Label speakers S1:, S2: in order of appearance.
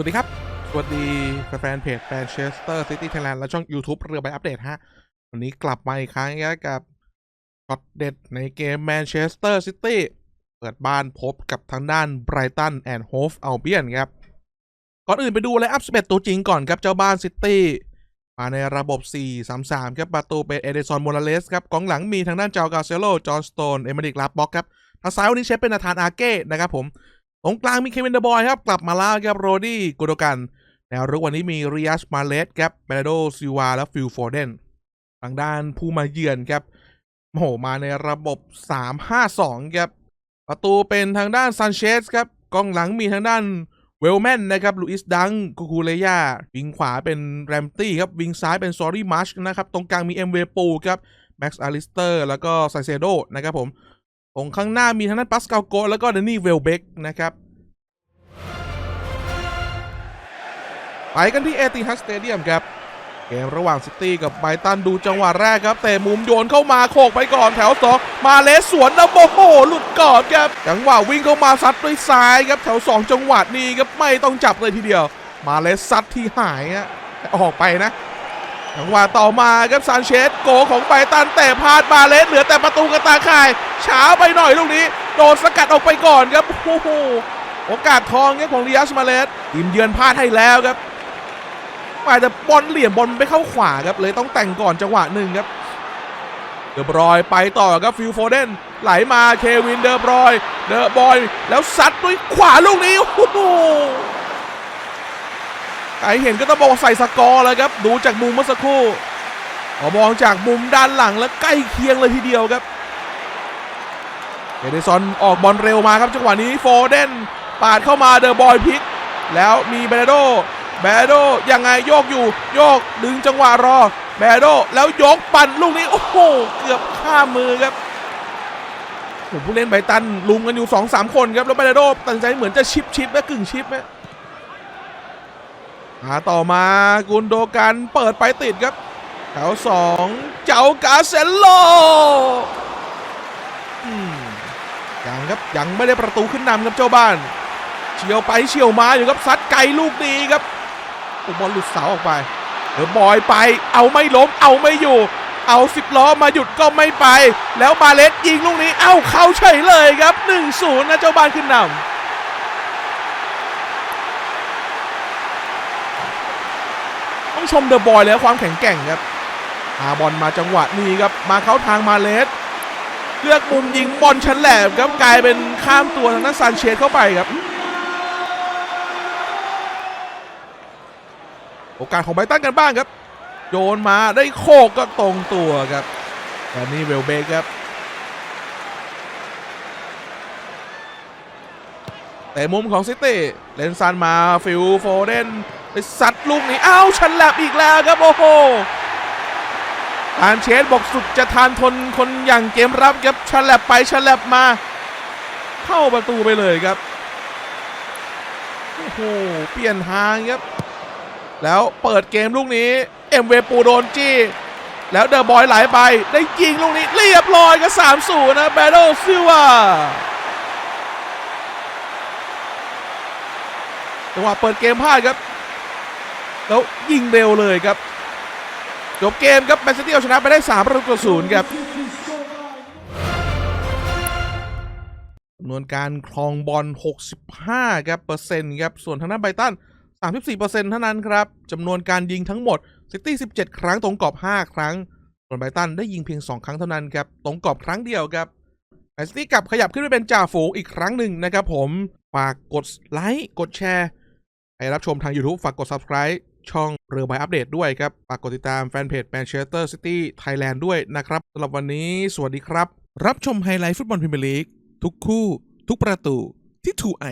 S1: สวัสดีครับ สวัสดีแฟนเพจแมนเชสเตอร์ซิตี้ไทยแลนด์และช่อง YouTube เรือใบอัปเดตฮะ วันนี้กลับมาอีกครั้งกับช็อตเด็ดในเกมแมนเชสเตอร์ซิตี้เปิดบ้านพบกับทางด้านไบรตันแอนด์โฮฟอัลเบียนครับ ก่อนอื่นไปดูไลน์อัพ11ตัวจริงก่อนครับเจ้าบ้านซิตี้มาในระบบ 4-3-3 ครับ ประตูเป็นเอเดซอนโมราเลสครับกองหลังมีทางด้านเจ้ากาเซโล จอห์นสโตน เอเมริกลาบ็อกครับทางซ้ายวันนี้เชฟเป็นนาธานอาเก้นะครับผม ตรงกลางมีเควินเดอะบอยครับ กลับมาแล้วครับโรดี้กูโดกัน แนวรุกวันนี้มีริอัสมาเลสครับเบรโดซิวาและฟิลโฟเดนทางด้านผู้มาเยือนครับโอ้โหมาในระบบ 3-5-2 ครับ ประตูเป็นทางด้านซันเชสครับกองหลังมีทางด้านเวลแมนนะครับลูอิสดังกูคูเลยาวิงขวาเป็นแรมตี้ครับ วิงซ้ายเป็นซอรี่มาร์ชนะครับ ตรงกลางมีเอ็มเวปูครับ แม็กซ์อาริสเตอร์ แล้วก็ไซเซโดนะครับผม ตรงข้างหน้ามีทางด้นปัสกาโกแล้วก็เดนนี่เวลเบกนะครับ ไปกันที่เอติฮัสสเตเดียมครับ เกมระหว่างซิตี้กับไบตันดูจังหวะแรกครับเตะมุมโยนเข้ามาโขกไปก่อนแถวสองมาเลสสวนแล้วโอ้โหหลุดก่อนครับ จังหวะวิ่งเข้ามาซัดด้วยซ้ายครับแถวสองจังหวะนี้ครับไม่ต้องจับเลยทีเดียว มาเลสซัดที่หายฮะออกไปนะ จังหวะต่อมาครับซานเชสโกของไบตันเตะพลาดมาเลสเหลือแต่ประตูกระตาข่ายช้าไปหน่อยลูกนี้ โดนสกัดออกไปก่อนครับโอ้โหโอกาสทองครับของริยัสมาเลสทีมเยือนพลาดให้แล้วครับไปแต่บอลเหลี่ยมบอลไปเข้าขวาครับเลยต้องแต่งก่อนจังหวะหนึ่งครับเดอบรอยไปต่อครับฟิลโฟเดนไหลมาเควินเดอบรอย เดอบอย แล้วซัดด้วยขวาลูกนี้โอ้โห ใครเห็นก็ต้องบอกว่าใส่สกอร์เลยครับ ดูจากมุมเมื่อสักครู่อมองจากมุมด้านหลังแล้วใกล้เคียงเลยทีเดียวครับเอเดซอนออกบอลเร็วมาครับจังหวะนี้โฟเดนปาดเข้ามาเดอะบอยพิก แล้วมีเบรโดแบรโดยังไงโยกอยู่ โยกดึงจังหวะรอแบโดแล้วยกปั่นลูกนี้ โอ้โห เกือบข้ามมือครับผมผู้เล่นไบตันลุมกันอยู่สองสามคนครับ แล้วแบโดตัดสินใจเหมือนจะชิปชิปและกึ่งชิปนะ มาต่อมากุนโดกันเปิดไปติดครับแถวสองเจ้ากาเซนโลยังครับยังไม่ได้ประตูขึ้นนำครับเจ้าบ้าน เฉียวไปเฉียวมาอยู่ครับซัดไกลลูกนี้ครับอ้บอลหลุดเสาออกไปเดอบอยไป เอาไม่ล้มเอาไม่อยู่ เอาสิบล้อมาหยุดก็ไม่ไป แล้วมาเลสยิงลูกนี้เอ้าเข้าเฉยเลยครับ 1-0นะเจ้าบ้านขึ้นนำ ต้องชมเดอะบอยแล้วความแข็งแกร่งครับอาบอลมาจังหวะนี้ครับมาเข้าทางมาเลสเลือกมุมยิงบอลชั้นแหลมครับกลายเป็นข้ามตัวทางด้านซานเชสเข้าไปครับ โอกาสของไบตันกันบ้างครับ โยนมาได้โคกก็ตรงตัวครับแต่นี่เวลเบกครับ แต่มุมของซิตี้เลนซันมาฟิลโฟเดนไปซัดลูกนี้อ้าวชันแลบอีกแล้วครับโอ้โหทานเชสบอกสุดจะทานทนคนอย่างเกมรับครับชันแลบไปชันแลบมา เข้าประตูไปเลยครับโอ้โหเปลี่ยนทางครับ แล้วเปิดเกมลูกนี้เอ็มเวปูโดนจี้ แล้วเดอะบอยไหลไป ได้ยิงลูกนี้เรียบร้อยก็3 0นะแบ t โ e ซิลวา จังหวะเปิดเกมพลาดครับ แล้วยิงเร็วเลยครับจบเกมครับแมนซิตี้เอาชนะไปได้3ประตูต่อศูนย์ครับจำนวนการครองบอล 65 ครับเปอร์เซ็นต์ครับ ส่วนทางด้านไบตัน 34%เซ็นต์เท่านั้นครับจำนวนการยิงทั้งหมดซิตี้ 17 ครั้งตรงกรอบ 5 ครั้ง ส่วนไบตันได้ยิงเพียง 2 ครั้งเท่านั้นครับ ตรงกรอบครั้งเดียวครับแมนซิตี้กลับขยับขึ้นไปเป็นจ่าฝูงอีกครั้งหนึ่งนะครับผม ฝากกดไลค์ กดแชร์ ให้รับชมทาง YouTube ฝากกด Subscribe ช่องเรือใบอัปเดตด้วยครับ ฝากกดติดตามแฟนเพจ Manchester City Thailand ด้วยนะครับสำหรับวันนี้สวัสดีครับ รับชมไฮไลท์ฟุตบอลพรีเมียร์ลีกทุกคู่ ทุกประตูที่ทูไอ